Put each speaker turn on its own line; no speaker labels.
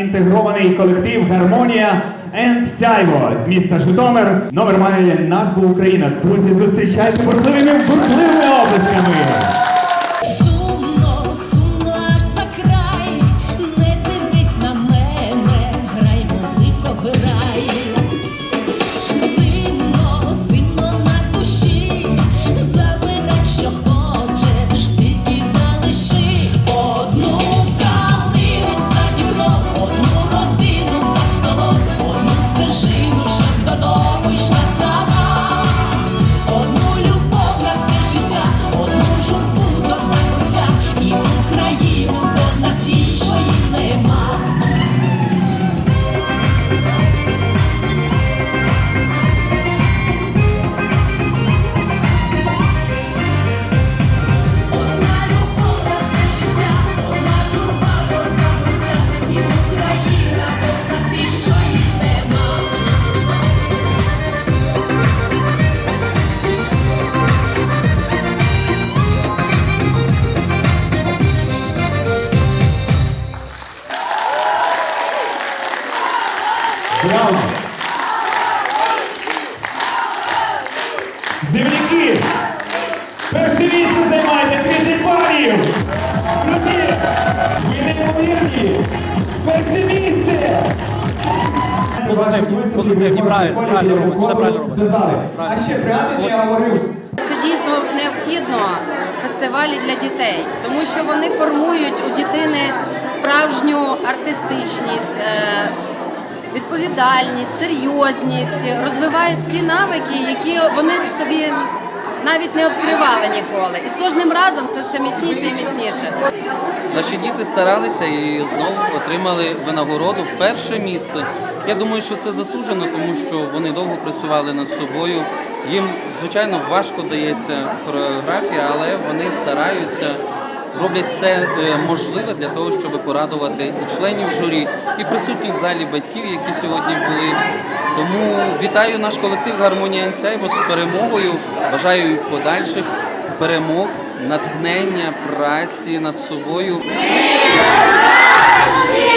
інтегрований колектив Гармонія енд Сяйво з міста Житомир. Номер має назву Україна. Друзі, зустрічайте бурхливими бурхливими облисками. Браво! Земляки! Перше місце займаєте 30 балів! Друзі! Ви неймовірні! Перше місце!
Позитивні, позитивні, правильно, правильно робите, все правильно
зали. А ще пригадуєте, я говорив,
Це дійсно необхідно фестивалі для дітей, тому що вони формують у дитини справжню артистичність, е, відповідальність, серйозність, розвивають всі навики, які вони собі навіть не відкривали ніколи. І з кожним разом це все міцніше і міцніше.
Наші діти старалися і знову отримали винагороду перше місце. Я думаю, що це заслужено, тому що вони довго працювали над собою. Їм, звичайно, важко дається хореографія, але вони стараються, роблять все е, можливе для того, щоб порадувати і членів журі, і присутніх в залі батьків, які сьогодні були. Тому вітаю наш колектив Гармонія Ансяйво з перемогою. Бажаю подальших перемог, натхнення, праці над собою.
Наші